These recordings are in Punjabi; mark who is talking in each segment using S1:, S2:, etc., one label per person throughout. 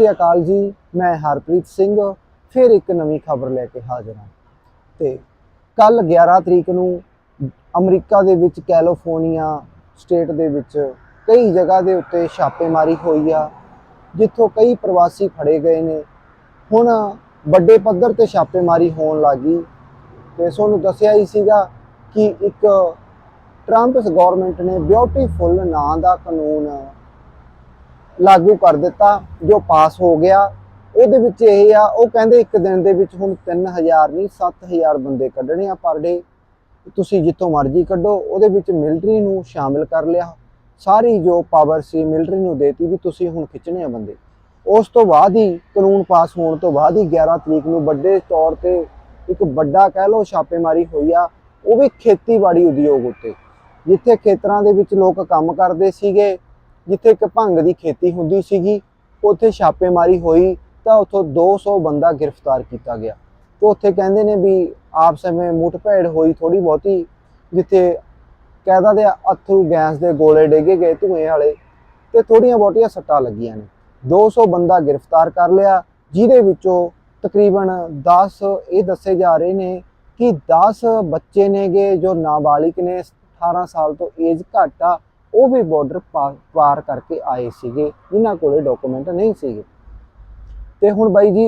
S1: ਸ੍ਰੀ ਅਕਾਲ ਜੀ, ਮੈਂ ਹਰਪ੍ਰੀਤ ਸਿੰਘ, ਫਿਰ ਇੱਕ ਨਵੀਂ ਖਬਰ ਲੈ ਕੇ ਹਾਜ਼ਰ ਹਾਂ। ਤੇ ਕੱਲ 11 ਤਰੀਕ ਨੂੰ ਅਮਰੀਕਾ ਦੇ ਵਿੱਚ ਕੈਲੀਫੋਰਨੀਆ ਸਟੇਟ ਦੇ ਵਿੱਚ ਕਈ ਜਗ੍ਹਾ ਦੇ ਉੱਤੇ ਛਾਪੇਮਾਰੀ ਹੋਈ ਆ, ਜਿੱਥੋਂ ਕਈ ਪ੍ਰਵਾਸੀ ਫੜੇ ਗਏ ਨੇ। ਹੁਣ ਵੱਡੇ ਪੱਧਰ ਤੇ ਛਾਪੇਮਾਰੀ ਹੋਣ ਲੱਗੀ ਤੇ ਤੁਹਾਨੂੰ ਦੱਸਿਆ ਹੀ ਸੀਗਾ ਕਿ ਇੱਕ ਟਰੰਪਸ ਗਵਰਨਮੈਂਟ ਨੇ ਬਿਊਟੀਫੁਲ ਨਾਂ ਦਾ ਕਾਨੂੰਨ ਲਾਗੂ ਕਰ ਦਿੱਤਾ, ਜੋ ਪਾਸ ਹੋ ਗਿਆ। ਉਹਦੇ ਵਿੱਚ ਇਹ ਆ, ਉਹ ਕਹਿੰਦੇ ਇੱਕ ਦਿਨ ਦੇ ਵਿੱਚ ਹੁਣ 3000 ਨਹੀਂ 7000 ਬੰਦੇ ਕੱਢਣੇ ਆ ਪਰ ਡੇ। ਤੁਸੀਂ ਜਿੱਥੋਂ ਮਰਜ਼ੀ ਕੱਢੋ, ਉਹਦੇ ਵਿੱਚ ਮਿਲਟਰੀ ਨੂੰ ਸ਼ਾਮਿਲ ਕਰ ਲਿਆ। ਸਾਰੀ ਜੋ ਪਾਵਰ ਸੀ, ਮਿਲਟਰੀ ਨੂੰ ਦੇਤੀ ਵੀ ਤੁਸੀਂ ਹੁਣ ਖਿੱਚਣੇ ਆ ਬੰਦੇ। ਉਸ ਤੋਂ ਬਾਅਦ ਹੀ ਕਾਨੂੰਨ ਪਾਸ ਹੋਣ ਤੋਂ ਬਾਅਦ ਹੀ 11 ਤਰੀਕ ਨੂੰ ਵੱਡੇ ਤੌਰ ਤੇ ਇੱਕ ਵੱਡਾ ਕਹਿ ਲਓ ਛਾਪੇਮਾਰੀ ਹੋਈ ਆ, ਉਹ ਵੀ ਖੇਤੀਬਾੜੀ ਉਦਯੋਗ ਉੱਤੇ। ਜਿੱਥੇ ਖੇਤਰਾਂ ਦੇ ਵਿੱਚ ਲੋਕ ਕੰਮ ਕਰਦੇ ਸੀਗੇ ਜਿੱਥੇ ਇੱਕ ਭੰਗ ਦੀ ਖੇਤੀ ਹੁੰਦੀ ਸੀਗੀ, ਉੱਥੇ ਛਾਪੇਮਾਰੀ ਹੋਈ ਤਾਂ ਉੱਥੋਂ 200 ਬੰਦਾ ਗ੍ਰਿਫਤਾਰ ਕੀਤਾ ਗਿਆ। ਤੇ ਉੱਥੇ ਕਹਿੰਦੇ ਨੇ ਵੀ ਆਪਸ ਵਿੱਚ ਮੁੱਠਭੇੜ ਹੋਈ ਥੋੜੀ ਬਹੁਤੀ, ਜਿੱਥੇ ਕਹਿਦਾ ਦੇ ਅਥਰੂ ਗੈਸ ਦੇ ਗੋਲੇ ਡੇਗੇ ਗਏ ਧੂਏ ਵਾਲੇ ਤੇ ਥੋੜੀਆਂ ਬਹੁਤੀਆਂ ਸੱਟਾਂ ਲੱਗੀਆਂ ਨੇ। 200 ਬੰਦਾ ਗ੍ਰਿਫਤਾਰ ਕਰ ਲਿਆ, ਜਿਹਦੇ ਵਿੱਚੋਂ ਤਕਰੀਬਨ 10 ਇਹ ਦੱਸੇ ਜਾ ਰਹੇ ਨੇ ਕਿ 10 ਬੱਚੇ ਨੇਗੇ ਜੋ ਨਾਬਾਲਿਗ ਨੇ 18 ਸਾਲ ਤੋਂ ਏਜ ਘੱਟ ਆ ਉਹ ਵੀ ਬਾਰਡਰ ਪਾਰ ਕਰਕੇ ਆਏ ਸੀਗੇ। ਜਿਨ੍ਹਾਂ ਕੋਲੇ ਡਾਕੂਮੈਂਟ ਨਹੀਂ ਸੀਗੇ। ਤੇ ਹੁਣ ਬਾਈ ਜੀ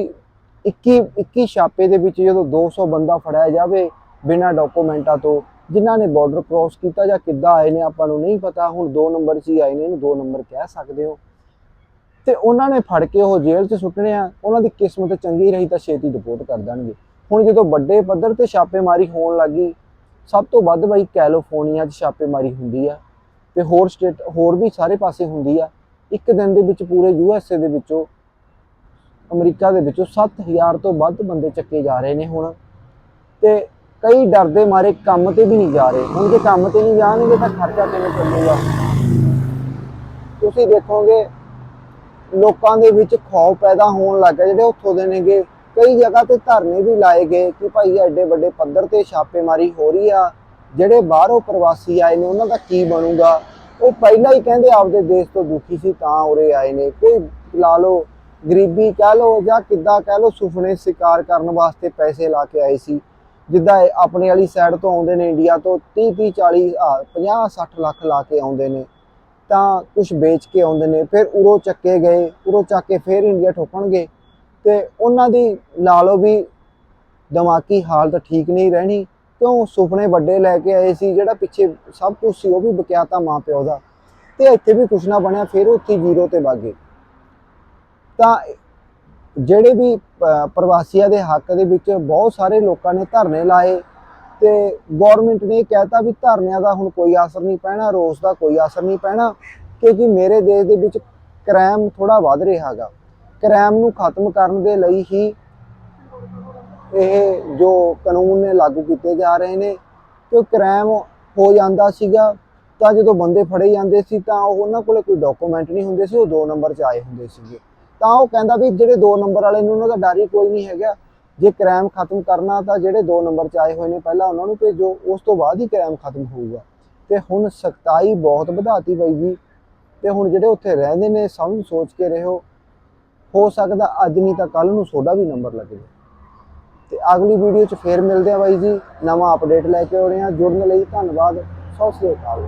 S1: 21 21 ਛਾਪੇ ਦੇ ਵਿੱਚ ਜਦੋਂ 200 ਬੰਦਾ ਫੜਿਆ ਜਾਵੇ ਬਿਨਾਂ ਡਾਕੂਮੈਂਟਾਂ ਤੋਂ, ਜਿਨ੍ਹਾਂ ਨੇ ਬਾਰਡਰ ਕ੍ਰੋਸ ਕੀਤਾ ਜਾਂ ਕਿੱਦਾਂ ਆਏ ਨੇ ਆਪਾਂ ਨੂੰ ਨਹੀਂ ਪਤਾ। ਹੁਣ 2 ਨੰਬਰ 'ਚ ਹੀ ਆਏ ਨੇ, ਇਹਨੂੰ 2 ਨੰਬਰ ਕਹਿ ਸਕਦੇ ਹੋ। ਤੇ ਉਹਨਾਂ ਨੇ ਫੜ ਕੇ ਉਹ ਜੇਲ੍ਹ 'ਚ ਸੁੱਟਣੇ ਆ। ਉਹਨਾਂ ਦੀ ਕਿਸਮਤ ਚੰਗੀ ਰਹੀ ਤਾਂ ਛੇਤੀ ਡਿਪੋਰਟ ਕਰ ਦੇਣਗੇ। ਹੁਣ ਜਦੋਂ ਵੱਡੇ ਪੱਧਰ ਤੇ ਛਾਪੇਮਾਰੀ ਹੋਣ ਲੱਗੀ, ਸਭ ਤੋਂ ਵੱਧ ਬਾਈ ਕੈਲੀਫੋਰਨੀਆ 'ਚ ਛਾਪੇਮਾਰੀ ਹੁੰਦੀ ਆ। ਤੇ ਹੋਰ ਸਟੇਟ, ਹੋਰ ਵੀ ਸਾਰੇ ਪਾਸੇ ਹੁੰਦੀ ਆ। ਇੱਕ ਦਿਨ ਦੇ ਵਿੱਚ ਪੂਰੇ ਯੂ ਐੱਸ ਏ ਦੇ ਵਿੱਚੋਂ, ਅਮਰੀਕਾ ਦੇ ਵਿੱਚੋਂ 7000 ਤੋਂ ਵੱਧ ਬੰਦੇ ਚੱਕੇ ਜਾ ਰਹੇ ਨੇ ਹੁਣ। ਤੇ ਕਈ ਡਰਦੇ ਮਾਰੇ ਕੰਮ ਤੇ ਵੀ ਨਹੀਂ ਜਾ ਰਹੇ। ਹੁਣ ਜੇ ਕੰਮ ਤੇ ਨਹੀਂ ਜਾਣਗੇ ਤਾਂ ਖਰਚਾ ਕਿਵੇਂ ਚੱਲੇਗਾ? ਤੁਸੀਂ ਦੇਖੋਗੇ, ਲੋਕਾਂ ਦੇ ਵਿੱਚ ਖੌਫ ਪੈਦਾ ਹੋਣ ਲੱਗਾ ਜਿਹੜੇ ਉੱਥੋਂ ਦੇ ਨੇਗੇ, ਕਈ ਜਗ੍ਹਾ ਤੇ ਧਰਨੇ ਵੀ ਲਾਏ ਗਏ ਕਿ ਭਾਈ ਐਡੇ ਵੱਡੇ ਪੱਧਰ ਤੇ ਛਾਪੇਮਾਰੀ ਹੋ ਰਹੀ ਆ। ਜਿਹੜੇ ਬਾਹਰੋਂ ਪ੍ਰਵਾਸੀ ਆਏ ਨੇ, ਉਹਨਾਂ ਦਾ ਕੀ ਬਣੂਗਾ? ਉਹ ਪਹਿਲਾਂ ਹੀ ਕਹਿੰਦੇ ਆਪਦੇ ਦੇਸ਼ ਤੋਂ ਦੁਖੀ ਸੀ, ਤਾਂ ਉਰੇ ਆਏ ਨੇ। ਕੋਈ ਲਾ ਲਓ, ਗਰੀਬੀ ਕਹਿ ਲਓ ਜਾਂ ਕਿੱਦਾਂ ਕਹਿ ਲਓ ਸੁਪਨੇ ਸ਼ਿਕਾਰ ਕਰਨ ਵਾਸਤੇ ਪੈਸੇ ਲਾ ਕੇ ਆਏ ਸੀ। ਜਿੱਦਾਂ ਇਹ ਆਪਣੇ ਵਾਲੀ ਸਾਈਡ ਤੋਂ ਆਉਂਦੇ ਨੇ ਇੰਡੀਆ ਤੋਂ 30 30 40 50 60 ਲੱਖ ਲਾ ਕੇ ਆਉਂਦੇ ਨੇ। ਤਾਂ ਕੁਝ ਵੇਚ ਕੇ ਆਉਂਦੇ ਨੇ, ਫਿਰ ਉਰੋਂ ਚੱਕੇ ਗਏ, ਉਰੋਂ ਚੱਕ ਕੇ ਫਿਰ ਇੰਡੀਆ ਠੋਕਣਗੇ। ਤੇ ਉਹਨਾਂ ਦੀ ਲਾ ਲਓ ਵੀ ਦਿਮਾਗੀ ਹਾਲਤ ਠੀਕ ਨਹੀਂ ਰਹਿਣੀ ਕਿਉਂ ਸੁਪਨੇ ਵੱਡੇ ਲੈ ਕੇ ਆਏ ਸੀ? ਜਿਹੜਾ ਪਿੱਛੇ ਸਭ ਕੁਝ ਸੀ, ਉਹ ਵੀ ਬਕਿਆਤਾ ਮਾਂ ਪਿਓ ਦਾ। ਤੇ ਇੱਥੇ ਵੀ ਕੁਛ ਨਾ ਬਣਿਆ, ਫਿਰ ਉੱਥੇ ਜ਼ੀਰੋ ਤੇ ਵਾਗੇ ਤਾਂ ਜਿਹੜੇ ਵੀ ਪ੍ਰਵਾਸੀਆਂ ਦੇ ਹੱਕ ਦੇ ਵਿੱਚ ਬਹੁਤ ਸਾਰੇ ਲੋਕਾਂ ਨੇ ਧਰਨੇ ਲਾਏ ਤੇ ਗਵਰਨਮੈਂਟ ਨੇ ਇਹ ਕਹਿਤਾ ਵੀ ਧਰਨਿਆਂ ਦਾ ਹੁਣ ਕੋਈ ਅਸਰ ਨਹੀਂ ਪੈਣਾ, ਰੋਸ ਦਾ ਕੋਈ ਅਸਰ ਨਹੀਂ ਪੈਣਾ, ਕਿਉਂਕਿ ਮੇਰੇ ਦੇਸ਼ ਦੇ ਵਿੱਚ ਕ੍ਰਾਈਮ ਥੋੜਾ ਵੱਧ ਰਿਹਾ ਹੈਗਾ। ਕ੍ਰਾਈਮ ਨੂੰ ਖਤਮ ਕਰਨ ਦੇ ਲਈ ਹੀ ਇਹ ਜੋ ਕਾਨੂੰਨ ਨੇ ਲਾਗੂ ਕੀਤੇ ਜਾ ਰਹੇ ਨੇ ਕਿ ਕ੍ਰਾਈਮ ਹੋ ਜਾਂਦਾ ਸੀਗਾ, ਤਾਂ ਜਦੋਂ ਬੰਦੇ ਫੜੇ ਜਾਂਦੇ ਸੀ, ਤਾਂ ਉਹਨਾਂ ਕੋਲੇ ਕੋਈ ਡਾਕੂਮੈਂਟ ਨਹੀਂ ਹੁੰਦੇ ਸੀ, ਉਹ 2 ਨੰਬਰ 'ਚ ਆਏ ਹੁੰਦੇ ਸੀਗੇ। ਤਾਂ ਉਹ ਕਹਿੰਦਾ ਵੀ ਜਿਹੜੇ 2 ਨੰਬਰ ਵਾਲੇ ਨੇ ਉਹਨਾਂ ਦਾ ਡਰ ਹੀ ਕੋਈ ਨਹੀਂ ਹੈਗਾ, ਜੇ ਕ੍ਰਾਈਮ ਖਤਮ ਕਰਨਾ ਤਾਂ ਜਿਹੜੇ 2 ਨੰਬਰ 'ਚ ਆਏ ਹੋਏ ਨੇ, ਪਹਿਲਾਂ ਉਹਨਾਂ ਨੂੰ ਭੇਜੋ, ਉਸ ਤੋਂ ਬਾਅਦ ਹੀ ਕ੍ਰਾਈਮ ਖਤਮ ਹੋਊਗਾ। ਤੇ ਹੁਣ ਸਖਤਾਈ ਬਹੁਤ ਵਧਾਤੀ ਬਾਈ ਜੀ, ਤੇ ਹੁਣ ਜਿਹੜੇ ਉੱਥੇ ਰਹਿੰਦੇ ਨੇ ਸਮਝ ਸੋਚ ਕੇ ਰਹੋ, ਹੋ ਸਕਦਾ ਅੱਜ ਨਹੀਂ ਤਾਂ ਕੱਲ ਨੂੰ ਤੁਹਾਡਾ ਵੀ ਨੰਬਰ ਲੱਗ। ਜਾਵੇ ਤੇ ਅਗਲੀ ਵੀਡੀਓ 'ਚ ਫੇਰ ਮਿਲਦੇ ਆ ਬਾਈ ਜੀ। ਨਵਾਂ ਅਪਡੇਟ ਲੈ ਕੇ ਆਉਣੇ ਆ ਜੁੜਨ ਲਈ ਧੰਨਵਾਦ। ਸਤਿ ਸ੍ਰੀ ਅਕਾਲ।